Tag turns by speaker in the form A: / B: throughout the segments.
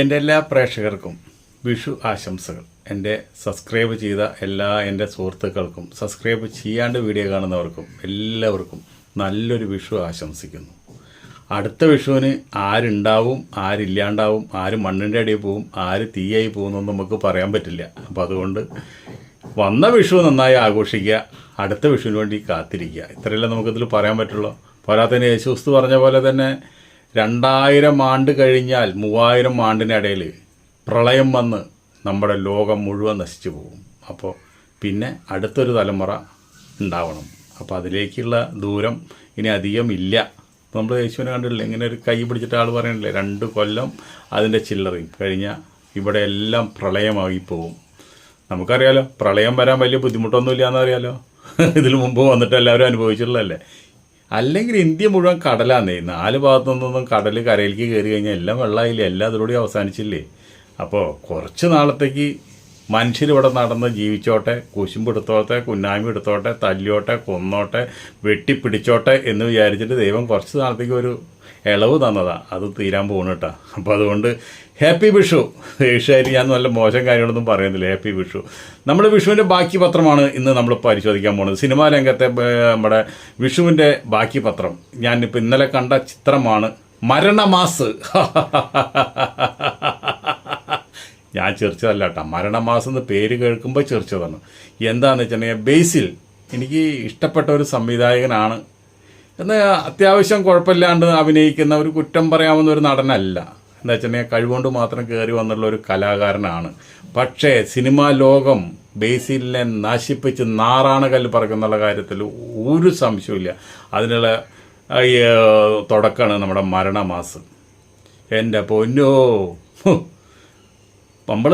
A: എന്റെ എല്ലാ പ്രേക്ഷകർക്കും വിഷു ആശംസകൾ. എന്റെ സബ്സ്ക്രൈബ് ചെയ്ത എല്ലാ എന്റെ സുഹൃത്തുക്കൾക്കും സബ്സ്ക്രൈബ് ചെയ്യാണ്ട് വീഡിയോ കാണുന്നവർക്കും എല്ലാവർക്കും നല്ലൊരു വിഷു ആശംസിക്കുന്നു. അടുത്ത വിഷുവിന് ആരുണ്ടാവും ആരില്ലാണ്ടാവും ആര് മണ്ണിന്റെ അടിയിൽ പോവും ആര് തീയായി പോകുന്നൊന്നും നമുക്ക് പറയാൻ പറ്റില്ല. അപ്പം അതുകൊണ്ട് വന്ന വിഷു നന്നായി ആഘോഷിക്കുക അടുത്ത വിഷുവിന് വേണ്ടി കാത്തിരിക്കുക. ഇത്രയല്ലേ നമുക്കിതിൽ പറയാൻ പറ്റുള്ളൂ. പോരാത്തതിന് യേശുസ്തു പറഞ്ഞ പോലെ തന്നെ രണ്ടായിരം ആണ്ട് കഴിഞ്ഞാൽ മൂവായിരം ആണ്ടിനിടയിൽ പ്രളയം വന്ന് നമ്മുടെ ലോകം മുഴുവൻ നശിച്ചു പോകും. അപ്പോൾ പിന്നെ അടുത്തൊരു തലമുറ ഉണ്ടാവണം. അപ്പോൾ അതിലേക്കുള്ള ദൂരം ഇനി അധികം ഇല്ല. നമ്മൾ യേശുവിനെ കണ്ടിട്ടില്ല? ഇങ്ങനെ ഒരു കൈ പിടിച്ചിട്ട് ആൾ പറയണില്ലേ? രണ്ട് കൊല്ലം അതിന്റെ ചില്ലറയും. കഴിഞ്ഞ ഇവിടെ എല്ലാം പ്രളയമായി പോകും. നമുക്കറിയാലോ പ്രളയം വരാൻ വലിയ ബുദ്ധിമുട്ടൊന്നുമില്ല എന്നറിയാലോ ഇതിൽ മുമ്പ് വന്നിട്ട് എല്ലാവരും അനുഭവിച്ചിട്ടുള്ളതല്ലേ? അല്ലെങ്കിൽ ഇന്ത്യ മുഴുവൻ കടലാന്നേ. നാല് ഭാഗത്തു നിന്നൊന്നും കടൽ കരയിലേക്ക് കയറി കഴിഞ്ഞാൽ എല്ലാം വെള്ളമായില്ലേ എല്ലാം അതിലൂടെ അവസാനിച്ചില്ലേ? അപ്പോൾ കുറച്ച് നാളത്തേക്ക് മനുഷ്യരിവിടെ നടന്ന് ജീവിച്ചോട്ടെ കുശുമ്പ് എടുത്തോട്ടെ കുന്നായ്മ എടുത്തോട്ടെ തല്ലിയോട്ടെ കൊന്നോട്ടെ വെട്ടിപ്പിടിച്ചോട്ടെ എന്ന് വിചാരിച്ചിട്ട് ദൈവം കുറച്ച് നാളത്തേക്ക് ഒരു ഇളവ് തന്നതാണ് അത് തീരാൻ പോകുന്നു കേട്ടോ അപ്പോൾ അതുകൊണ്ട് ഹാപ്പി വിഷു. ഏഷ്യാരി ഞാൻ നല്ല മോശം കാര്യങ്ങളൊന്നും പറയുന്നില്ല. ഹാപ്പി വിഷു. നമ്മുടെ വിഷുവിന്റെ ബാക്കി പത്രമാണ് ഇന്ന് നമ്മൾ പരിശോധിക്കാൻ പോകുന്നത്. സിനിമാ രംഗത്തെ നമ്മുടെ വിഷുവിന്റെ ബാക്കി പത്രം. ഞാനിപ്പോൾ ഇന്നലെ കണ്ട ചിത്രമാണ് മരണമാസ്. ഞാൻ ചിരിച്ചതല്ല കേട്ടോ. മരണമാസം എന്ന് പേര് കേൾക്കുമ്പോൾ ചിരിച്ചതാണ് എന്താണെന്ന് വെച്ചിട്ടുണ്ടെങ്കിൽ ബേസിൽ എനിക്ക് ഇഷ്ടപ്പെട്ട ഒരു സംവിധായകനാണ്. എന്നാൽ അത്യാവശ്യം കുഴപ്പമില്ലാണ്ട് അഭിനയിക്കുന്ന ഒരു കുറ്റം പറയാവുന്ന ഒരു നടനല്ല. എന്താ വെച്ചിട്ടുണ്ടെങ്കിൽ കഴിവുകൊണ്ട് മാത്രം കയറി വന്നുള്ള ഒരു കലാകാരനാണ്. പക്ഷേ സിനിമാ ലോകം ബേസിലിനെ നശിപ്പിച്ച് നാറാണ് കല്ല് പറക്കുന്നുള്ള കാര്യത്തിൽ ഒരു സംശയമില്ല അതിനുള്ള തുടക്കമാണ് നമ്മുടെ മരണമാസം. എന്റെ പൊന്നോ. നമ്മൾ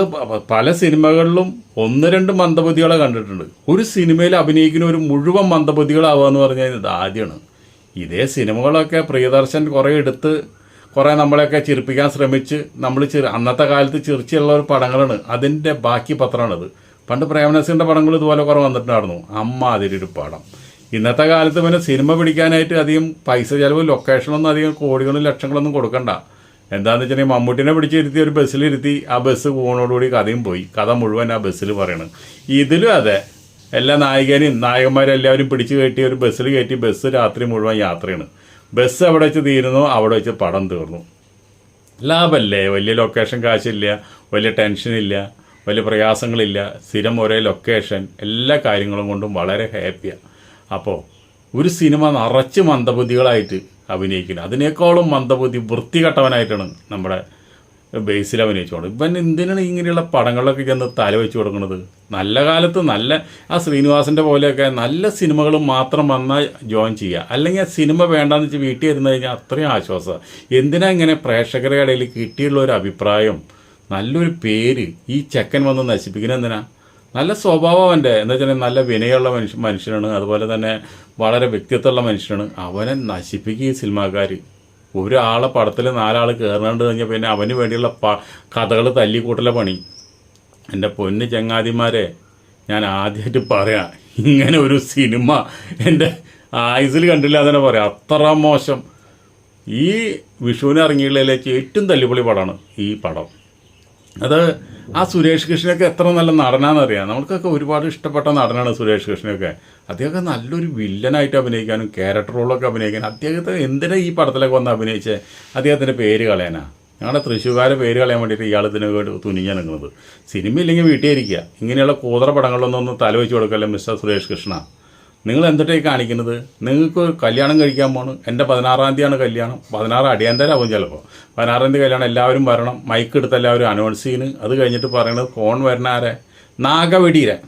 A: പല സിനിമകളിലും ഒന്ന് രണ്ട് മന്ദബുദ്ധികളെ കണ്ടിട്ടുണ്ട്. ഒരു സിനിമയിൽ അഭിനയിക്കുന്ന ഒരു മുഴുവൻ മന്ദബുദ്ധികളാവുക എന്ന് പറഞ്ഞാൽ ഇത് ആദ്യമാണ്. ഇതേ സിനിമകളൊക്കെ പ്രിയദർശൻ കുറേ എടുത്ത് കുറേ നമ്മളെയൊക്കെ ചിരിപ്പിക്കാൻ ശ്രമിച്ച് നമ്മൾ ചിരി അന്നത്തെ കാലത്ത് ചിരിച്ചുള്ള ഒരു പടങ്ങളാണ്. അതിന്റെ ബാക്കി പത്രമാണിത്. പണ്ട് പ്രേമനസിന്റെ പടങ്ങൾ ഇതുപോലെ കുറേ വന്നിട്ടുണ്ടായിരുന്നു. അമ്മ അതിലൊരു പടം. ഇന്നത്തെ കാലത്ത് പിന്നെ സിനിമ പിടിക്കാനായിട്ട് അധികം പൈസ ചിലവ് ലൊക്കേഷനൊന്നും അധികം കോടികളും ലക്ഷങ്ങളൊന്നും കൊടുക്കണ്ട. എന്താണെന്ന് വെച്ചിട്ടുണ്ടെങ്കിൽ മമ്മൂട്ടിനെ പിടിച്ചിരുത്തി ഒരു ബസ്സിലിരുത്തി ആ ബസ് പോകുന്നതോടുകൂടി കഥയും പോയി. കഥ മുഴുവൻ ആ ബസ്സിൽ പറയണം. ഇതിലും അതെ എല്ലാ നായികനെയും നായകന്മാരും എല്ലാവരും പിടിച്ചു കയറ്റി ഒരു ബസ്സിൽ കയറ്റി ബസ് രാത്രി മുഴുവൻ യാത്രയാണ്. ബസ് അവിടെ വെച്ച് തീരുന്നോ അവിടെ വെച്ച് പടം തീർന്നു. ലാഭമല്ലേ വലിയ ലൊക്കേഷൻ കാശില്ല വലിയ ടെൻഷനില്ല വലിയ പ്രയാസങ്ങളില്ല. സ്ഥിരം ഒരേ ലൊക്കേഷൻ എല്ലാ കാര്യങ്ങളും കൊണ്ടും വളരെ ഹാപ്പിയാണ് അപ്പോൾ ഒരു സിനിമ നിറച്ച് മന്ദബുദ്ധികളായിട്ട് അഭിനയിക്കുന്നത് അതിനേക്കാളും മന്ദബുദ്ധി വൃത്തികെട്ടവനായിട്ടാണ് നമ്മുടെ ബേസിൽ അഭിനയിച്ചുകൊണ്ട് ഇവൻ എന്തിനാണ് ഇങ്ങനെയുള്ള പടങ്ങളിലൊക്കെ ചെന്ന് തല വെച്ച് കൊടുക്കുന്നത് നല്ല കാലത്ത് നല്ല ആ ശ്രീനിവാസന്റെ പോലെയൊക്കെ നല്ല സിനിമകൾ മാത്രം വന്നാൽ ജോയിൻ ചെയ്യുക. അല്ലെങ്കിൽ ആ സിനിമ വേണ്ടാന്ന് വെച്ച് വീട്ടിൽ ഇരുന്ന് കഴിഞ്ഞാൽ അത്രയും ആശ്വാസമാണ് എന്തിനാ ഇങ്ങനെ പ്രേക്ഷകരുടെ ഇടയിൽ കിട്ടിയുള്ള ഒരു അഭിപ്രായം? നല്ലൊരു പേര്. ഈ ചെക്കൻ വന്ന് നശിപ്പിക്കുന്നത് എന്തിനാ? നല്ല സ്വഭാവം അവന്റെ എന്താ വെച്ചാൽ നല്ല വിനയുള്ള മനുഷ്യ മനുഷ്യനാണ്. അതുപോലെ തന്നെ വളരെ വ്യക്തിത്വമുള്ള മനുഷ്യനാണ്. അവനെ നശിപ്പിക്കുക ഈ സിനിമാക്കാർ ഒരാളെ പടത്തിൽ നാലാൾ കയറുന്നുണ്ട് കഴിഞ്ഞാൽ പിന്നെ അവന് വേണ്ടിയുള്ള പ കഥകൾ തല്ലിക്കൂട്ടല പണി. എന്റെ പൊന്ന് ചങ്ങാതിമാരെ ഞാൻ ആദ്യമായിട്ട് പറയാം ഇങ്ങനെ ഒരു സിനിമ എന്റെ ആയുസിൽ കണ്ടില്ല തന്നെ പറയാം. അത്ര മോശം. ഈ വിഷുവിന് ഇറങ്ങിയുള്ളതിലേക്ക് ഏറ്റവും തല്ലിപ്പൊളി പടമാണ് ഈ പടം. അത് ആ സുരേഷ് കൃഷ്ണനൊക്കെ എത്ര നല്ല നടനാണെന്നറിയാം. നമുക്കൊക്കെ ഒരുപാട് ഇഷ്ടപ്പെട്ട നടനാണ് സുരേഷ് കൃഷ്ണനൊക്കെ അദ്ദേഹമൊക്കെ നല്ലൊരു വില്ലനായിട്ട് അഭിനയിക്കാനും ക്യാരക്ടർ റോളൊക്കെ അഭിനയിക്കാനും അദ്ദേഹത്തെ എന്തിനാ ഈ പടത്തിലൊക്കെ വന്ന് അഭിനയിച്ചേ? അദ്ദേഹത്തിന്റെ പേര് കളയാനാ. ഞങ്ങളുടെ തൃശ്ശൂർക്കാരെ പേര് കളയാൻ വേണ്ടിയിട്ട് ഇയാൾ ഇതിന് തുനിഞ്ഞാൽ നിൽക്കുന്നത് സിനിമ ഇല്ലെങ്കിൽ ഇങ്ങനെയുള്ള കൂതറ പടങ്ങളിലൊന്നും ഒന്ന് തല വെച്ച് കൊടുക്കല്ലേ മിസ്റ്റർ സുരേഷ് കൃഷ്ണ? നിങ്ങൾ എന്തിട്ടേ കാണിക്കുന്നത്? നിങ്ങൾക്ക് കല്യാണം കഴിക്കാൻ പോകണം എന്റെ പതിനാറാം തീയതിയാണ് കല്യാണം. പതിനാറ് അടിയന്തരാവും ചിലപ്പോൾ പതിനാറാം തീയതി കല്യാണം എല്ലാവരും വരണം. മൈക്ക് എടുത്ത് എല്ലാവരും അനൗൺസ് ചെയ്യുന്നു അത് കഴിഞ്ഞിട്ട് പറയണത് ഫോൺ വരണ ആരെ? നാഗവെടിയിലെ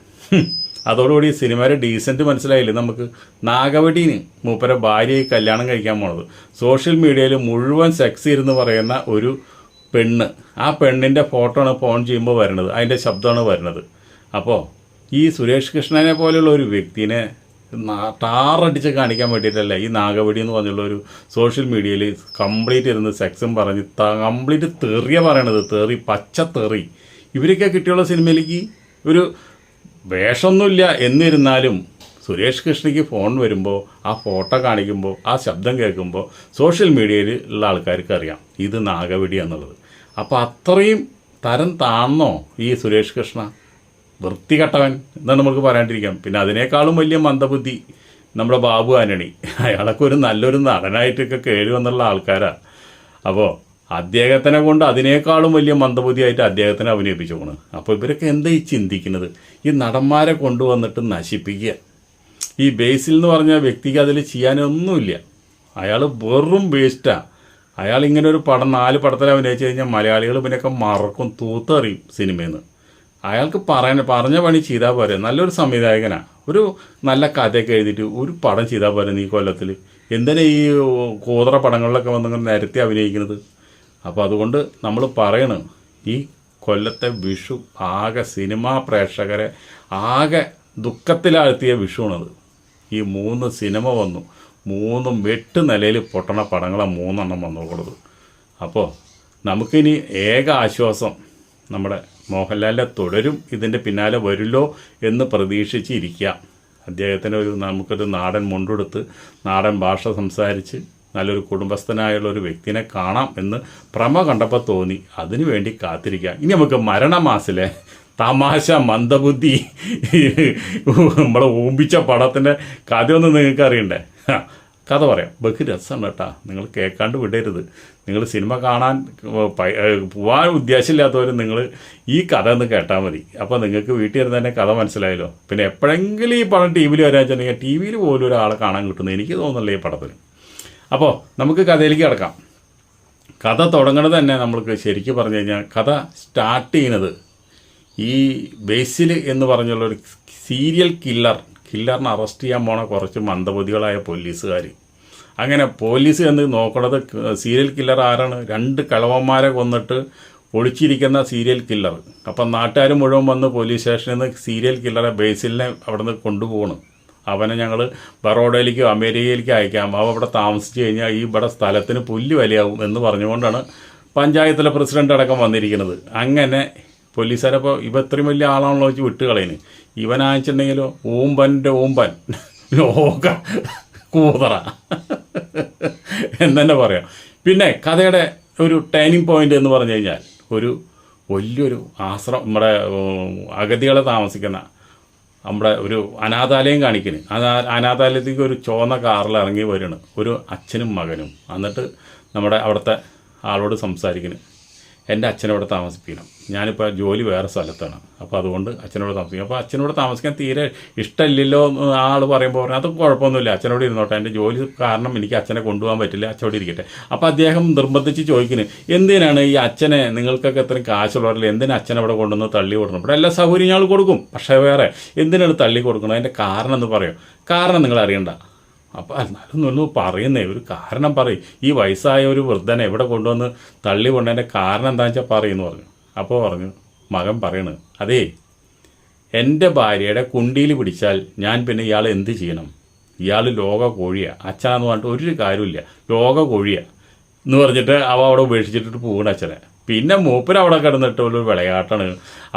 A: അതോടുകൂടി സിനിമയുടെ ഡീസന്റ് മനസ്സിലായില്ലേ നമുക്ക്? നാഗവടീന് മൂപ്പരെ ഭാര്യയായി കല്യാണം കഴിക്കാൻ പോണത്. സോഷ്യൽ മീഡിയയിൽ മുഴുവൻ സെക്സ് ഇരുന്ന് പറയുന്ന ഒരു പെണ്ണ്. ആ പെണ്ണിന്റെ ഫോട്ടോ ആണ് ഫോൺ ചെയ്യുമ്പോൾ വരുന്നത്. അതിന്റെ ശബ്ദമാണ് വരുന്നത്. അപ്പോൾ ഈ സുരേഷ് കൃഷ്ണനെ പോലെയുള്ള ഒരു വ്യക്തിനെ ടാറടിച്ച് കാണിക്കാൻ വേണ്ടിയിട്ടല്ല ഈ നാഗവടി എന്ന് പറഞ്ഞുള്ള ഒരു സോഷ്യൽ മീഡിയയിൽ കംപ്ലീറ്റ് ഇരുന്ന് സെക്സും പറഞ്ഞ് കംപ്ലീറ്റ് തെറിയ പറയണത്. തെറി പച്ച തെറി. ഇവരൊക്കെ കിട്ടിയുള്ള സിനിമയിലേക്ക് ഒരു വേഷമൊന്നുമില്ല. എന്നിരുന്നാലും സുരേഷ് കൃഷ്ണയ്ക്ക് ഫോൺ വരുമ്പോൾ ആ ഫോട്ടോ കാണിക്കുമ്പോൾ ആ ശബ്ദം കേൾക്കുമ്പോൾ സോഷ്യൽ മീഡിയയിൽ ഉള്ള ആൾക്കാർക്ക് അറിയാം. ഇത് നാഗവെടി എന്നുള്ളത്. അപ്പോൾ അത്രയും തരം താണെന്നോ ഈ സുരേഷ് കൃഷ്ണ? വൃത്തികെട്ടവൻ എന്നാണ് നമുക്ക് പറയാണ്ടിരിക്കാം. പിന്നെ അതിനേക്കാളും വലിയ മന്ദബുദ്ധി നമ്മുടെ ബാബു ആന്റണി. അയാളൊക്കെ ഒരു നല്ലൊരു നടനായിട്ടൊക്കെ കേഴി വന്നുള്ള ആൾക്കാരാണ് അപ്പോൾ അദ്ദേഹത്തിനെ കൊണ്ട് അതിനേക്കാളും വലിയ മന്ദബുദ്ധിയായിട്ട് അദ്ദേഹത്തിനെ അഭിനയിപ്പിച്ചു പോണ് അപ്പോൾ ഇവരൊക്കെ എന്താ ഈ ചിന്തിക്കുന്നത്? ഈ നടന്മാരെ കൊണ്ടുവന്നിട്ട് നശിപ്പിക്കുക. ഈ ബേസിൽ എന്ന് പറഞ്ഞ വ്യക്തിക്ക് അതിൽ ചെയ്യാനൊന്നുമില്ല. അയാൾ വെറും വേസ്റ്റാണ് അയാൾ ഇങ്ങനെ ഒരു പടം നാല് പടത്തിൽ അഭിനയിച്ചു കഴിഞ്ഞാൽ മലയാളികൾ പിന്നെയൊക്കെ മറക്കും തൂത്തറിയും സിനിമയിൽ നിന്ന് അയാൾക്ക് പറയാൻ പറഞ്ഞ പണി ചെയ്താൽ പോരെ. നല്ലൊരു സംവിധായകനാണ് ഒരു നല്ല കഥയൊക്കെ എഴുതിയിട്ട് ഒരു പടം ചെയ്താൽ പോരെ നീ കൊല്ലത്തിൽ എന്തിനാ ഈ കൂതറ പടങ്ങളിലൊക്കെ വന്നിങ്ങനെ നിരത്തി അഭിനയിക്കുന്നത്? അപ്പോൾ അതുകൊണ്ട് നമ്മൾ പറയണം ഈ കൊല്ലത്തെ വിഷു ആകെ സിനിമാ പ്രേക്ഷകരെ ആകെ ദുഃഖത്തിലാഴ്ത്തിയ വിഷുവാണത്. ഈ മൂന്ന് സിനിമ വന്നു. മൂന്നും എട്ട് നിലയിൽ പൊട്ടണ പടങ്ങളെ മൂന്നെണ്ണം വന്നുകൊടുത്തു അപ്പോൾ നമുക്കിനി ഏക ആശ്വാസം നമ്മുടെ മോഹൻലാലിന്റെ തുടരും ഇതിന്റെ പിന്നാലെ വരുമല്ലോ എന്ന് പ്രതീക്ഷിച്ചിരിക്കുക. അദ്ദേഹത്തിന് ഒരു നമുക്കൊരു നാടൻ മുണ്ടെടുത്ത് നാടൻ ഭാഷ സംസാരിച്ച് നല്ലൊരു കുടുംബസ്ഥനായുള്ള ഒരു വ്യക്തിനെ കാണാം എന്ന് പ്രമ കണ്ടപ്പോൾ തോന്നി. അതിനു വേണ്ടി കാത്തിരിക്കാം ഇനി നമുക്ക് മരണമാസിലെ തമാശ മന്ദബുദ്ധി നമ്മളെ ഊമ്പിച്ച പടത്തിന്റെ കഥയൊന്നും നിങ്ങൾക്ക് അറിയണ്ടേ കഥ പറയാം. ബഹു രസമാണ് കേട്ടാ. നിങ്ങൾ കേൾക്കാണ്ട് വിടരുത്. നിങ്ങൾ സിനിമ കാണാൻ പോകാൻ ഉദ്ദേശമില്ലാത്തവർ നിങ്ങൾ ഈ കഥ ഒന്ന് കേട്ടാൽ മതി. അപ്പോൾ നിങ്ങൾക്ക് വീട്ടിൽ ഇരുന്ന് തന്നെ കഥ മനസ്സിലായല്ലോ. പിന്നെ എപ്പോഴെങ്കിലും ഈ പടം ടി വിയിൽ വരാൻ വെച്ചിട്ടുണ്ടെങ്കിൽ ടി വിയിൽ പോലും ഒരാളെ കാണാൻ കിട്ടുന്നത് എനിക്ക് തോന്നുന്നില്ല ഈ പടത്തിന് അപ്പോൾ നമുക്ക് കഥയിലേക്ക് കിടക്കാം. കഥ തുടങ്ങണത് തന്നെ നമ്മൾക്ക് ശരിക്കും പറഞ്ഞു കഴിഞ്ഞാൽ കഥ സ്റ്റാർട്ട് ചെയ്യുന്നത് ഈ ബേസിൽ എന്ന് പറഞ്ഞുള്ളൊരു സീരിയൽ കില്ലർ കില്ലറിനെ അറസ്റ്റ് ചെയ്യാൻ പോണ കുറച്ച് മന്ദബുദ്ധികളായ പോലീസുകാർ അങ്ങനെ പോലീസ് എന്ന് നോക്കണത് സീരിയൽ കില്ലർ ആരാണ്? രണ്ട് കളവന്മാരെ കൊന്നിട്ട് ഒളിച്ചിരിക്കുന്ന സീരിയൽ കില്ലർ. അപ്പം നാട്ടുകാർ മുഴുവൻ വന്ന് പോലീസ് സ്റ്റേഷനിൽ നിന്ന് സീരിയൽ കില്ലറെ ബേസിലിനെ അവിടെ നിന്ന് കൊണ്ടുപോകണം അവനെ ഞങ്ങൾ ബറോഡയിലേക്കോ അമേരിക്കയിലേക്കോ അയക്കാം. അവ അവിടെ താമസിച്ച് കഴിഞ്ഞാൽ ഈ ഇവിടെ സ്ഥലത്തിന് പുല്ല് വിലയാവും എന്ന് പറഞ്ഞുകൊണ്ടാണ് പഞ്ചായത്തിലെ പ്രസിഡന്റ് അടക്കം വന്നിരിക്കുന്നത്. അങ്ങനെ പോലീസുകാരപ്പോൾ ഇവ ഇത്രയും വലിയ ആളാണല്ലോ വെച്ച് വിട്ട് കളയുന്നത് ഇവനാണെന്നുണ്ടെങ്കിലോ ഓമ്പന്റെ ഓമ്പൻ. ലോക കൂതറ. എന്നെ പറയാം. പിന്നെ കഥയുടെ ഒരു ടേണിംഗ് പോയിന്റ് എന്ന് പറഞ്ഞു കഴിഞ്ഞാൽ ഒരു വലിയൊരു ആശ്രമം നമ്മുടെ അഗതികളെ താമസിക്കുന്ന നമ്മുടെ ഒരു അനാഥാലയം കാണിക്കുന്നു അനാ അനാഥാലയത്തേക്ക് ഒരു ചുവന്ന കാറിൽ ഇറങ്ങി വരുന്നു ഒരു അച്ഛനും മകനും. എന്നിട്ട് നമ്മുടെ അവിടുത്തെ ആളോട് സംസാരിക്കുന്നു എന്റെ അച്ഛനവിടെ താമസിപ്പിക്കണം. ഞാനിപ്പോൾ ജോലി വേറെ സ്ഥലത്താണ്. അപ്പോൾ അതുകൊണ്ട് അച്ഛനോട് താമസിക്കും. അപ്പോൾ അച്ഛനോട് താമസിക്കാൻ തീരെ ഇഷ്ടമില്ലല്ലോ എന്ന് ആൾ പറയുമ്പോൾ പറഞ്ഞു അത് കുഴപ്പമൊന്നുമില്ല. അച്ഛനോട് ഇരുന്നോട്ടെ. എന്റെ ജോലി കാരണം എനിക്ക് അച്ഛനെ കൊണ്ടുപോകാൻ പറ്റില്ല. അച്ഛനോട് ഇരിക്കട്ടെ. അപ്പോൾ അദ്ദേഹം നിർബന്ധിച്ച് ചോദിക്കുന്നു എന്തിനാണ് ഈ അച്ഛനെ നിങ്ങൾക്കൊക്കെ ഇത്രയും കാശുള്ളവരല്ലേ? എന്തിനാ അച്ഛനെ അവിടെ കൊണ്ടുവന്ന് തള്ളി കൊടുക്കണം ഇവിടെ എല്ലാ സൗകര്യം ഞങ്ങൾ കൊടുക്കും. പക്ഷേ വേറെ എന്തിനാണ് തള്ളി കൊടുക്കണം അതിന്റെ കാരണം എന്ന് പറയും. കാരണം നിങ്ങൾ അറിയണ്ട. അപ്പോൾ എന്നാലും ഒന്ന് പറയുന്നേ ഒരു കാരണം പറയും. ഈ വയസ്സായ ഒരു വൃദ്ധനെ ഇവിടെ കൊണ്ടുവന്ന് തള്ളി കൊണ്ടതിന്റെ കാരണം എന്താണെന്ന് വെച്ചാൽ പറയുന്നു പറഞ്ഞു. അപ്പോൾ പറഞ്ഞു മകൻ പറയണ് അതേ എന്റെ ഭാര്യയുടെ കുണ്ടിയിൽ പിടിച്ചാൽ ഞാൻ പിന്നെ ഇയാൾ എന്ത് ചെയ്യണം? ഇയാൾ ലോക കോഴിയാണ് അച്ഛനാന്ന് പറഞ്ഞിട്ട് ഒരു കാര്യമില്ല ലോക കോഴിയാണ് എന്ന് പറഞ്ഞിട്ട് അവ അവിടെ ഉപേക്ഷിച്ചിട്ട് പോകണ അച്ഛനെ. പിന്നെ മൂപ്പര് അവിടെ കിടന്നിട്ട് ഒരു വിളയാട്ടാണ്.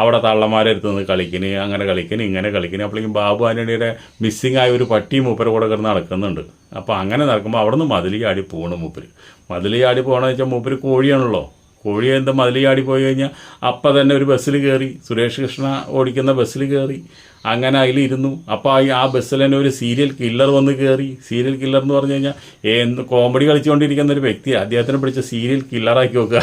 A: അവിടെ തള്ളന്മാരെടുത്ത് നിന്ന് കളിക്കണ് അങ്ങനെ കളിക്കണ് ഇങ്ങനെ കളിക്കണ്. അപ്പോഴേക്കും ബാബു ആന്റണിയുടെ മിസ്സിംഗ് ആയ ഒരു പട്ടി മൂപ്പര് കൂടെ കിടന്ന് നടക്കുന്നുണ്ട്. അപ്പോൾ അങ്ങനെ നടക്കുമ്പോൾ അവിടെ നിന്ന് മതിൽ ചാടി പോകണം മൂപ്പര്. മതിൽ ചാടി പോകണമെന്ന് വെച്ചാൽ മൂപ്പര് കോഴിയാണല്ലോ. കോഴി എന്താ മതിൽ ചാടി പോയി കഴിഞ്ഞാൽ അപ്പം തന്നെ ഒരു ബസ്സിൽ കയറി സുരേഷ് കൃഷ്ണ ഓടിക്കുന്ന ബസ്സിൽ കയറി അങ്ങനെ അതിലിരുന്നു. അപ്പോൾ ആ ബസ്സിൽ തന്നെ ഒരു സീരിയൽ കില്ലർ വന്ന് കയറി സീരിയൽ കില്ലർ എന്ന് പറഞ്ഞു കഴിഞ്ഞാൽ എന്ത് കോമഡി കളിച്ചുകൊണ്ടിരിക്കുന്ന ഒരു വ്യക്തി. അദ്ദേഹത്തിനെ പിടിച്ച സീരിയൽ കില്ലറാക്കി നോക്കുക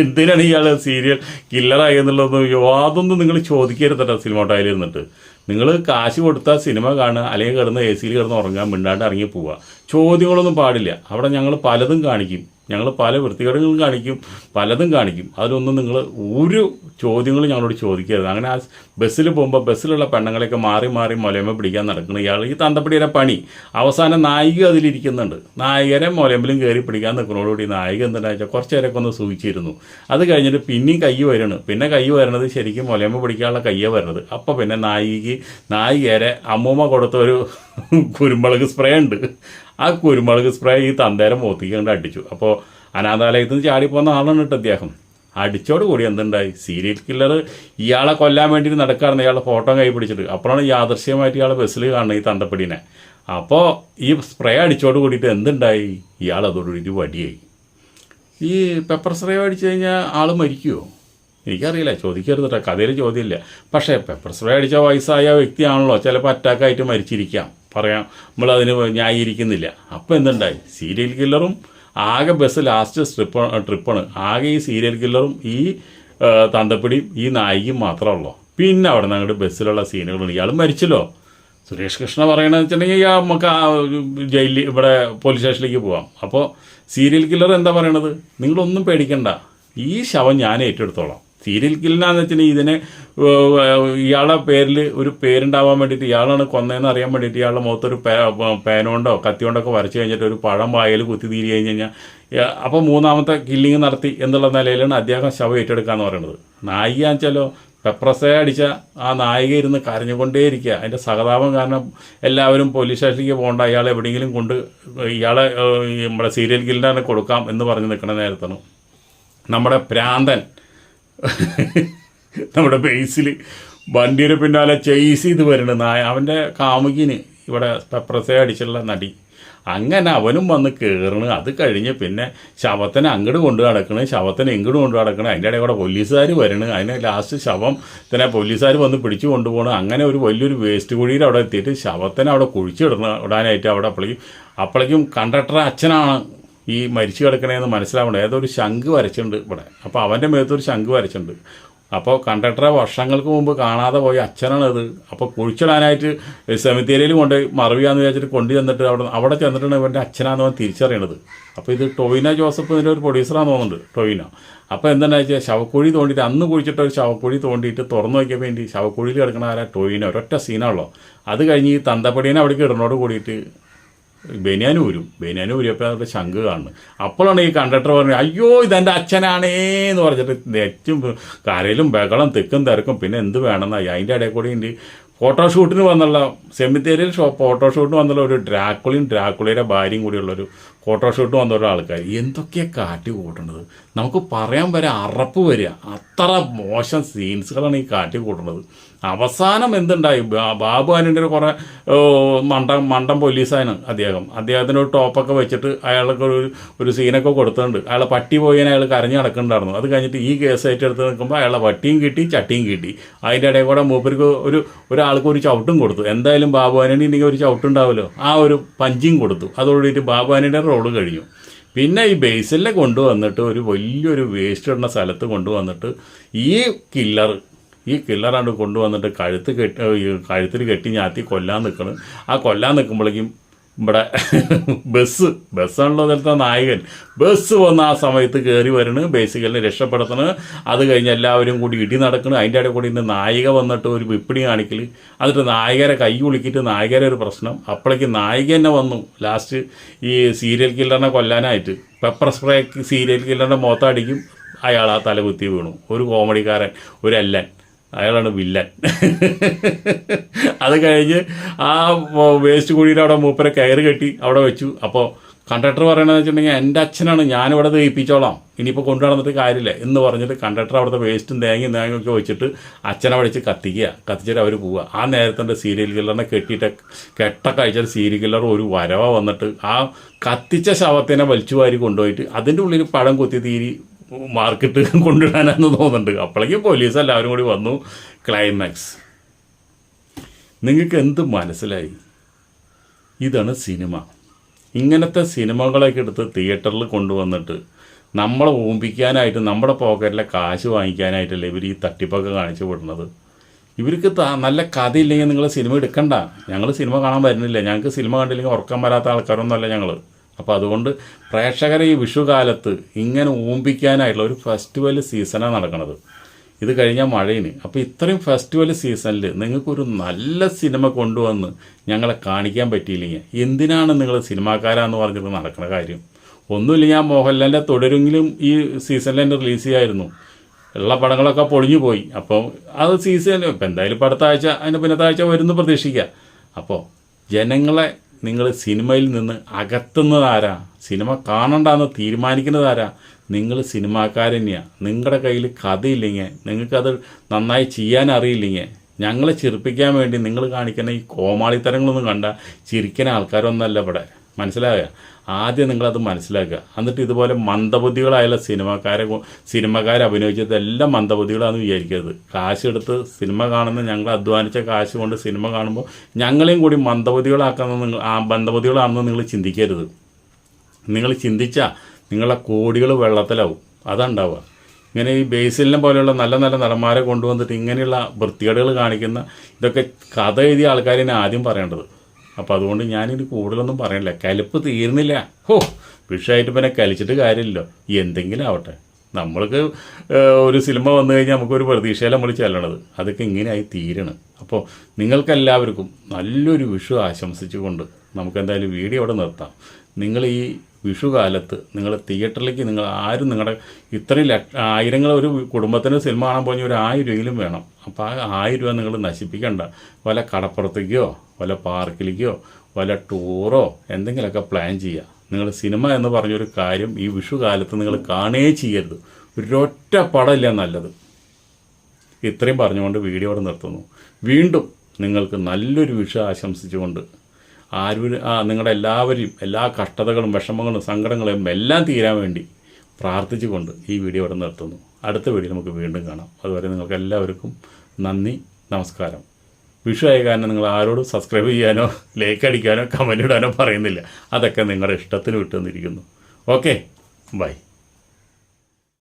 A: എന്തിനാണ് ഇയാൾ സീരിയൽ കില്ലറായി എന്നുള്ളതൊന്നും യാതൊന്നും നിങ്ങൾ ചോദിക്കരുത് കേട്ടോ സിനിമ ടൈലിൽ ഇരുന്നിട്ട്. നിങ്ങൾ കാശ് കൊടുത്താൽ സിനിമ കാണുക അല്ലെങ്കിൽ കിടന്ന് എ സിയിൽ കിടന്ന് ഉറങ്ങാൻ മിണ്ടാണ്ട് ഇറങ്ങി പോവുക. ചോദ്യങ്ങളൊന്നും പാടില്ല. അവിടെ ഞങ്ങൾ പലതും കാണിക്കും. ഞങ്ങൾ പല വൃത്തികേടുകളും കാണിക്കും പലതും കാണിക്കും. അതിലൊന്നും നിങ്ങൾ ഒരു ചോദ്യങ്ങൾ ഞങ്ങളോട് ചോദിക്കരുത്. അങ്ങനെ ആ ബസ്സിൽ പോകുമ്പോൾ ബസ്സിലുള്ള പെണ്ണുങ്ങളെയൊക്കെ മാറി മാറി മൊലയമ്മ പിടിക്കാൻ നടക്കുന്നു. ഇയാൾ ഈ തന്തപ്പടിയുടെ പണി. അവസാനം നായിക അതിലിരിക്കുന്നുണ്ട്. നായകരെ മുലയമ്പിലും കയറി പിടിക്കാൻ നിൽക്കുന്നതോടുകൂടി നായിക എന്താണെന്ന് വെച്ചാൽ കുറച്ച് നേരമൊക്കെ ഒന്ന് സൂചിച്ചിരുന്നു. അത് കഴിഞ്ഞിട്ട് പിന്നെയും കൈ വരണം. പിന്നെ കൈ വരണത് ശരിക്കും മൊലയമ്മ പിടിക്കാനുള്ള കയ്യേ വരണത്. അപ്പോൾ പിന്നെ നായികയ്ക്ക് നായികരെ അമ്മൂമ്മ കൊടുത്ത ഒരു കുരുമുളക് സ്പ്രേ ഉണ്ട്. ആ കുരുമുളക് സ്പ്രേ ഈ തന്തേരെ മോത്തിക്ക് കൊണ്ട് അടിച്ചു. അപ്പോൾ അനാഥാലയത്തിൽ നിന്ന് ചാടിപ്പോന്ന ആളാണ് കേട്ടോ അദ്ദേഹം അടിച്ചോട് കൂടി എന്തുണ്ടായി? സീരിയൽ കില്ലർ ഇയാളെ കൊല്ലാൻ വേണ്ടിയിട്ട് നടക്കാറുണ്ട് ഇയാളെ ഫോട്ടോ കൈ പിടിച്ചിട്ട്. അപ്പോഴാണ് യാദൃശ്യമായിട്ട് ഇയാളെ ബസ്സിൽ കാണുന്നത് ഈ തണ്ടപ്പടിനെ. അപ്പോൾ ഈ സ്പ്രേ അടിച്ചോട് കൂടിയിട്ട് എന്തുണ്ടായി? ഇയാൾ അതോടുകൂടി വടിയായി. ഈ പെപ്പർ സ്പ്രേ അടിച്ചു കഴിഞ്ഞാൽ ആൾ മരിക്കുമോ എനിക്കറിയില്ല. ചോദിക്കരുത് കേട്ടോ. കഥയിൽ ചോദ്യമില്ല. പക്ഷേ പെപ്പർ സ്പ്രേ അടിച്ച വയസ്സായ വ്യക്തിയാണല്ലോ. ചിലപ്പോൾ അറ്റാക്കായിട്ട് മരിച്ചിരിക്കാം. പറയാം നമ്മളതിന് ന്യായീകരിക്കുന്നില്ല. അപ്പോൾ എന്തുണ്ടായി? സീരിയൽ കില്ലറും ആകെ ബസ് ലാസ്റ്റ് ട്രിപ്പ് ട്രിപ്പാണ്. ആകെ ഈ സീരിയൽ കില്ലറും ഈ തണ്ടപ്പിടിയും ഈ നായികയും മാത്രമേ ഉള്ളൂ. പിന്നെ അവിടെ നിന്ന് അങ്ങോട്ട് ബസ്സിലുള്ള സീനുകളുണ്ട്. ഇയാൾ മരിച്ചല്ലോ. സുരേഷ് കൃഷ്ണ പറയണതെന്ന് വെച്ചിട്ടുണ്ടെങ്കിൽ നമുക്ക് ആ ജയിലിൽ ഇവിടെ പോലീസ് സ്റ്റേഷനിലേക്ക് പോവാം. അപ്പോൾ സീരിയൽ കില്ലർ എന്താ പറയണത്? നിങ്ങളൊന്നും പേടിക്കണ്ട. ഈ ശവം ഞാൻ ഏറ്റെടുത്തോളാം. സീരിയൽ കില്ലറാന്ന് വെച്ചിട്ടുണ്ടെങ്കിൽ ഇതിനെ ഏഹ്, ഇയാളുടെ പേരിൽ ഒരു പേരുണ്ടാവാൻ വേണ്ടിയിട്ട് ഇയാളാണ് കൊന്നതെന്ന് അറിയാൻ വേണ്ടിയിട്ട് ഇയാളുടെ മുഖത്തൊരു പേനോണ്ടോ കത്തിയോണ്ടോ ഒക്കെ വരച്ച് കഴിഞ്ഞിട്ട് ഒരു പഴം വായിൽ കുത്തി തീരി കഴിഞ്ഞ് കഴിഞ്ഞാൽ അപ്പോൾ മൂന്നാമത്തെ കില്ലിങ് നടത്തി എന്നുള്ള നിലയിലാണ് അദ്ദേഹം ശവം ഏറ്റെടുക്കാന്ന് പറയുന്നത്. നായിക വെച്ചാലോ പെപ്രസേ അടിച്ച ആ നായിക ഇരുന്ന് കരഞ്ഞുകൊണ്ടേയിരിക്കുക. അതിന്റെ സഹതാപം കാരണം എല്ലാവരും പോലീസ് സ്റ്റേഷനിലേക്ക് പോകേണ്ട ഇയാളെ എവിടെയെങ്കിലും കൊണ്ട് ഇയാളെ നമ്മുടെ സീരിയൽ കില്ലിനെ കൊടുക്കാം എന്ന് പറഞ്ഞ് നിൽക്കുന്ന നേരത്താണ്. നമ്മുടെ പ്രാന്തൻ നമ്മുടെ ബേസിൽ വണ്ടിയുടെ പിന്നാലെ ചെയ്സ് ചെയ്ത് വരുന്നത് നായ അവന്റെ കാമുകിന് ഇവിടെ പെപ്രസേ അടിച്ചുള്ള നടി. അങ്ങനെ അവനും വന്ന് കയറണ് അത് കഴിഞ്ഞ് പിന്നെ ശവത്തിനെ അങ്ങോട്ട് കൊണ്ടു നടക്കണ് ശവത്തിനെ ഇങ്ങോട്ട് കൊണ്ടു നടക്കണ്. അതിന്റെ ഇടയിൽ കൂടെ പോലീസുകാർ വരണ്. അതിന് ലാസ്റ്റ് ശവം തന്നെ പോലീസുകാർ വന്ന് പിടിച്ചു കൊണ്ടുപോകണം അങ്ങനെ ഒരു വലിയൊരു വേസ്റ്റ് കുഴിയിൽ അവിടെ എത്തിയിട്ട് ശവത്തിനെ അവിടെ കുഴിച്ചിടണം ഇടാനായിട്ട് അവിടെ അപ്പോഴേക്കും അപ്പോഴേക്കും കണ്ടക്ടർ അച്ഛനാണ് ഈ മരിച്ചു കിടക്കണേന്ന് മനസ്സിലാവണം ഏതോ ഒരു ശംഖ് വരച്ചിട്ടുണ്ട് ഇവിടെ. അപ്പോൾ അവന്റെ ഒരു ശംഖ് വരച്ചിട്ടുണ്ട്. അപ്പോൾ കണ്ടക്ടറെ വർഷങ്ങൾക്ക് മുമ്പ് കാണാതെ പോയ അച്ഛനാണത്. അപ്പോൾ കുഴിച്ചിടാനായിട്ട് സെമിത്തേരിയിൽ കൊണ്ട് മറവിയാന്ന് വിചാരിച്ചിട്ട് കൊണ്ടു ചെന്നിട്ട് അവിടെ അവിടെ ചെന്നിട്ടാണ് ഇവന്റെ അച്ഛനാന്ന് അവൻ തിരിച്ചറിയണത്. അപ്പോൾ ഇത് ടൊവിന ജോസഫ് ഇതിന്റെ ഒരു പ്രൊഡ്യൂസറാന്ന് തോന്നുന്നുണ്ട് ടൊവിന. അപ്പോൾ എന്താണെന്ന് വെച്ചാൽ ശവക്കുഴി തോണ്ടിയിട്ട് അന്ന് കുഴിച്ചിട്ട് ഒരു ശവക്കുഴി തോണ്ടിയിട്ട് തുറന്നു നോക്കിയാൽ വേണ്ടി ശവക്കുഴിയിൽ കിടക്കണ ആരാ ടൊവിന? ഒരൊറ്റ സീനാണല്ലോ അത് കഴിഞ്ഞ് ഈ തന്തപ്പടീനെ അവിടേക്ക് ഇടുന്നോട് കൂടിയിട്ട് ബനിയാൻ വരുമ്പോൾ അവിടെ ശംഖ് കാണുന്നു അപ്പോഴാണ് ഈ കണ്ടക്ടർ പറഞ്ഞത് അയ്യോ ഇതെന്റെ അച്ഛനാണേ എന്ന് പറഞ്ഞിട്ട് നെറ്റും കരയിലും ബഹളം തെക്കും തിരക്കും പിന്നെ എന്ത് വേണമെന്നായി അതിന്റെ ഇടയിൽ കൂടി ഉണ്ട് ഫോട്ടോഷൂട്ടിന് വന്നുള്ള സെമിത്തേരിയിൽ ഷോ ഫോട്ടോഷൂട്ടിന് വന്നുള്ള ഒരു ഡ്രാക്കുളിയും ഡ്രാക്കുളിയുടെ ഭാര്യയും കൂടിയുള്ള ഒരു ഫോട്ടോഷൂട്ടിന് വന്ന ഒരാൾക്കാർ എന്തൊക്കെയാ കാറ്റ് കൂട്ടുന്നത് നമുക്ക് പറയാൻ വരെ അറപ്പ് വരിക. അത്ര മോശം സീൻസുകളാണ് ഈ കാറ്റ് കൂട്ടുന്നത് അവസാനം എന്തുണ്ടായി? ബാബു ആനിന്റെ കുറേ ഓ, മണ്ടം മണ്ടം പോലീസാണ് അദ്ദേഹം. അദ്ദേഹത്തിന് ഒരു ടോപ്പൊക്കെ വെച്ചിട്ട് അയാൾക്ക് ഒരു ഒരു സീനൊക്കെ കൊടുത്തിട്ടുണ്ട്. അയാളെ പട്ടി പോയി അയാൾ കരഞ്ഞു നടക്കുന്നുണ്ടായിരുന്നു. അത് കഴിഞ്ഞിട്ട് ഈ കേസ് ഏറ്റെടുത്ത് നിൽക്കുമ്പോൾ അയാളെ പട്ടിയും കിട്ടി ചട്ടിയും കിട്ടി. അതിന്റെ ഇടയിൽ കൂടെ മൂപ്പർക്ക് ഒരു ഒരാൾക്ക് ഒരു ചവിട്ടും കൊടുത്തു. എന്തായാലും ബാബു ഉണ്ടെങ്കിൽ ഒരു ചവിട്ടുണ്ടാവുമല്ലോ. ആ ഒരു പഞ്ചിങ് കൊടുത്തു. അതോടുകൂടിയിട്ട് ബാബു ആനയുടെ റോൾ കഴിഞ്ഞു. പിന്നെ ഈ ബേസിലെ കൊണ്ടുവന്നിട്ട് ഒരു വലിയൊരു വേസ്റ്റ് ഇടുന്ന സ്ഥലത്ത് കൊണ്ടുവന്നിട്ട് ഈ കില്ലർ ഈ കില്ലറാണ്ട് കൊണ്ടുവന്നിട്ട് കഴുത്ത് കെട്ടി കഴുത്തിൽ കെട്ടി ഞാത്തി കൊല്ലാൻ നിൽക്കണം ആ കൊല്ലാൻ നിൽക്കുമ്പോഴേക്കും ഇവിടെ ബസ് ബസ്സാണല്ലോ അതിലത്തെ നായകൻ. ബസ് വന്ന് ആ സമയത്ത് കയറി വരണ് ബേസിക്കലിനെ രക്ഷപ്പെടുത്തണ്. അത് കഴിഞ്ഞ് എല്ലാവരും കൂടി ഇടി നടക്കണം. അതിന്റെ ഇടയിൽ കൂടി ഇന്ന് നായിക വന്നിട്ട് ഒരു വിപ്പിണി കാണിക്കൽ എന്നിട്ട് നായകരെ കൈ കുളിക്കിട്ട് നായകരെ ഒരു പ്രശ്നം. അപ്പോഴേക്ക് നായിക തന്നെ വന്നു. ലാസ്റ്റ് ഈ സീരിയൽ കില്ലറിനെ കൊല്ലാനായിട്ട്. പെപ്പർ സ്പ്രേ സീരിയൽ കില്ലറിന്റെ മുഖത്തടിക്കും. അയാൾ ആ തല തലകുത്തി വീണു. ഒരു കോമഡിക്കാരൻ ഒരു എല്ലൻ അയാളാണ് വില്ലൻ. അത് കഴിഞ്ഞ് ആ വേസ്റ്റ് കുഴിയുടെ അവിടെ മൂപ്പരെ കയറ് കെട്ടി അവിടെ വെച്ചു. അപ്പോൾ കണ്ടക്ടർ പറയണതെന്ന് വെച്ചിട്ടുണ്ടെങ്കിൽ എന്റെ അച്ഛനാണ് ഞാനിവിടെ ദഹിപ്പിച്ചോളാം. ഇനിയിപ്പോൾ കൊണ്ടു കാര്യമില്ല എന്ന് പറഞ്ഞിട്ട് കണ്ടക്ടർ അവിടുത്തെ വേസ്റ്റും തേങ്ങയും തേങ്ങയൊക്കെ വെച്ചിട്ട് അച്ഛനെ വിളിച്ച് കത്തിക്കുക. കത്തിച്ചിട്ട് അവർ പോവുക. ആ നേരത്തെ സീരിയൽ കില്ലറിനെ കെട്ടിയിട്ട് കെട്ട കഴിച്ചാൽ സീരിയൽ കില്ലർ ഒരു വരവ വന്നിട്ട് ആ കത്തിച്ച ശവത്തിനെ വലിച്ചു വാരി കൊണ്ടുപോയിട്ട് അതിന്റെ ഉള്ളിൽ പഴം കൊത്തി തീരി മാർക്കറ്റ് കൊണ്ടിടാനെന്ന് തോന്നുന്നുണ്ട്. അപ്പോഴേക്കും പോലീസ് എല്ലാവരും കൂടി വന്നു. ക്ലൈമാക്സ് നിങ്ങൾക്ക് എന്ത് മനസ്സിലായി? ഇതാണ് സിനിമ. ഇങ്ങനത്തെ സിനിമകളൊക്കെ എടുത്ത് തിയേറ്ററിൽ കൊണ്ടുവന്നിട്ട് നമ്മളെ ഓമ്പിക്കാനായിട്ട് നമ്മുടെ പോക്കറ്റിലെ കാശ് വാങ്ങിക്കാനായിട്ടല്ലേ ഇവർ ഈ തട്ടിപ്പൊക്കെ കാണിച്ചു വിടുന്നത്? ഇവർക്ക് നല്ല കഥയില്ലെങ്കിൽ നിങ്ങൾ സിനിമ എടുക്കണ്ട. ഞങ്ങൾ സിനിമ കാണാൻ വരുന്നില്ല. ഞങ്ങൾക്ക് സിനിമ കണ്ടില്ലെങ്കിൽ ഉറക്കം വരാത്ത ആൾക്കാരൊന്നുമല്ല ഞങ്ങൾ അപ്പോൾ അതുകൊണ്ട് പ്രേക്ഷകരെ ഈ വിഷുകാലത്ത് ഇങ്ങനെ ഊമ്പിക്കാനായിട്ടുള്ള ഒരു ഫെസ്റ്റിവൽ സീസണാണ് നടക്കുന്നത് ഇത് കഴിഞ്ഞാൽ മഴയിന്. അപ്പോൾ ഇത്രയും ഫെസ്റ്റിവൽ സീസണിൽ നിങ്ങൾക്കൊരു നല്ല സിനിമ കൊണ്ടുവന്ന് ഞങ്ങളെ കാണിക്കാൻ പറ്റിയില്ലെങ്കിൽ എന്തിനാണ് നിങ്ങൾ സിനിമാക്കാരാന്ന് പറഞ്ഞിട്ട് നടക്കുന്ന കാര്യം? ഒന്നുമില്ല ഞാൻ മോഹൻലാലിന്റെ തുടരെങ്കിലും ഈ സീസണിൽ തന്നെ റിലീസ് ചെയ്യായിരുന്നു. ഉള്ള പടങ്ങളൊക്കെ പൊളിഞ്ഞു പോയി. അപ്പോൾ അത് സീസൺ ഇപ്പം എന്തായാലും ഇപ്പം അടുത്ത ആഴ്ച അതിന്റെ പിന്നത്തെ ആഴ്ച വരുന്നു പ്രതീക്ഷിക്കുക. അപ്പോൾ ജനങ്ങളെ നിങ്ങൾ സിനിമയിൽ നിന്ന് അകത്തുന്നതാരാ സിനിമ കാണണ്ടെന്ന് തീരുമാനിക്കുന്നതാരാ നിങ്ങൾ സിനിമാക്കാരനെയാണ് നിങ്ങളുടെ കയ്യിൽ കഥയില്ലെങ്കിൽ നിങ്ങൾക്കത് നന്നായി ചെയ്യാൻ അറിയില്ലെങ്കിൽ ഞങ്ങളെ ചിരിപ്പിക്കാൻ വേണ്ടി നിങ്ങൾ കാണിക്കുന്ന ഈ കോമാളിത്തരങ്ങളൊന്നും കണ്ട ചിരിക്കുന്ന ആൾക്കാരൊന്നല്ല ഇവിടെ. മനസ്സിലാകുക ആദ്യം നിങ്ങളത് മനസ്സിലാക്കുക. എന്നിട്ട് ഇതുപോലെ മന്ദബുദ്ധികളായുള്ള സിനിമക്കാരെ സിനിമക്കാർ സിനിമക്കാരെ അഭിനയിച്ചത് എല്ലാം മന്ദബുദ്ധികളാണെന്ന് വിചാരിക്കരുത്. കാശെടുത്ത് സിനിമ കാണുന്ന ഞങ്ങൾ അധ്വാനിച്ച കാശ് കൊണ്ട് സിനിമ കാണുമ്പോൾ ഞങ്ങളെയും കൂടി മന്ദബുദ്ധികളാക്കുന്ന നിങ്ങൾ ആ മന്ദബുദ്ധികളാണെന്ന് നിങ്ങൾ ചിന്തിക്കരുത്. നിങ്ങൾ ചിന്തിച്ചാൽ നിങ്ങളെ കോടികൾ വെള്ളത്തിലാവും. അതുണ്ടാവുക. ഇങ്ങനെ ഈ ബേസിലിനെ പോലെയുള്ള നല്ല നല്ല നടന്മാരെ കൊണ്ടുവന്നിട്ട് ഇങ്ങനെയുള്ള വൃത്തികേടുകൾ കാണിക്കുന്ന ഇതൊക്കെ കഥ എഴുതിയ ആൾക്കാരെ ആദ്യം പറയേണ്ടത്. അപ്പോൾ അതുകൊണ്ട് ഞാനിനി കൂടുതലൊന്നും പറയണില്ല. കലിപ്പ് തീരുന്നില്ല. ഹോ വിഷയമായിട്ട് പിന്നെ കലിച്ചിട്ട് കാര്യമില്ലല്ലോ. എന്തെങ്കിലും ആവട്ടെ. നമ്മൾക്ക് ഒരു സിനിമ വന്നു കഴിഞ്ഞാൽ നമുക്കൊരു പ്രതീക്ഷയിൽ നമ്മൾ ചെല്ലണത്. അതൊക്കെ ഇങ്ങനെയായി തീരണം. അപ്പോൾ നിങ്ങൾക്കെല്ലാവർക്കും നല്ലൊരു വിഷു ആശംസിച്ചുകൊണ്ട് നമുക്കെന്തായാലും വീഡിയോ അവിടെ നിർത്താം. നിങ്ങൾ ഈ വിഷു കാലത്ത് നിങ്ങൾ തിയേറ്ററിലേക്ക് നിങ്ങൾ ആരും നിങ്ങളുടെ ഇത്രയും ലക്ഷ ആയിരങ്ങൾ ഒരു കുടുംബത്തിന് സിനിമ കാണാൻ പോയി ഒരു ആയിരം രൂപയിലും വേണം. അപ്പോൾ ആ ആയിരം രൂപ നിങ്ങൾ നശിപ്പിക്കേണ്ട. വല്ല കടപ്പുറത്തേക്കോ വല്ല പാർക്കിലേക്കോ വല്ല ടൂറോ എന്തെങ്കിലുമൊക്കെ പ്ലാൻ ചെയ്യുക. നിങ്ങൾ സിനിമ എന്ന് പറഞ്ഞൊരു കാര്യം ഈ വിഷുകാലത്ത് നിങ്ങൾ കാണേ ചെയ്യരുത്. ഒരൊറ്റ പടമില്ല നല്ലത്. ഇത്രയും പറഞ്ഞുകൊണ്ട് വീഡിയോ അവിടെ നിർത്തുന്നു. വീണ്ടും നിങ്ങൾക്ക് നല്ലൊരു വിഷു ആശംസിച്ചുകൊണ്ട് ആരും നിങ്ങളുടെ എല്ലാവരെയും എല്ലാ കഷ്ടതകളും വിഷമങ്ങളും സങ്കടങ്ങളും എല്ലാം തീരാൻ വേണ്ടി പ്രാർത്ഥിച്ചുകൊണ്ട് ഈ വീഡിയോ ഇവിടെ നിർത്തുന്നു. അടുത്ത വീഡിയോ നമുക്ക് വീണ്ടും കാണാം. അതുവരെ നിങ്ങൾക്ക് എല്ലാവർക്കും നന്ദി നമസ്കാരം. വിഷു ആയ കാരണം നിങ്ങൾ ആരോടും സബ്സ്ക്രൈബ് ചെയ്യാനോ ലൈക്ക് അടിക്കാനോ കമന്റ് ഇടാനോ പറയുന്നില്ല. അതൊക്കെ നിങ്ങളുടെ ഇഷ്ടത്തിന് വിട്ടുവന്നിരിക്കുന്നു ഓക്കെ ബൈ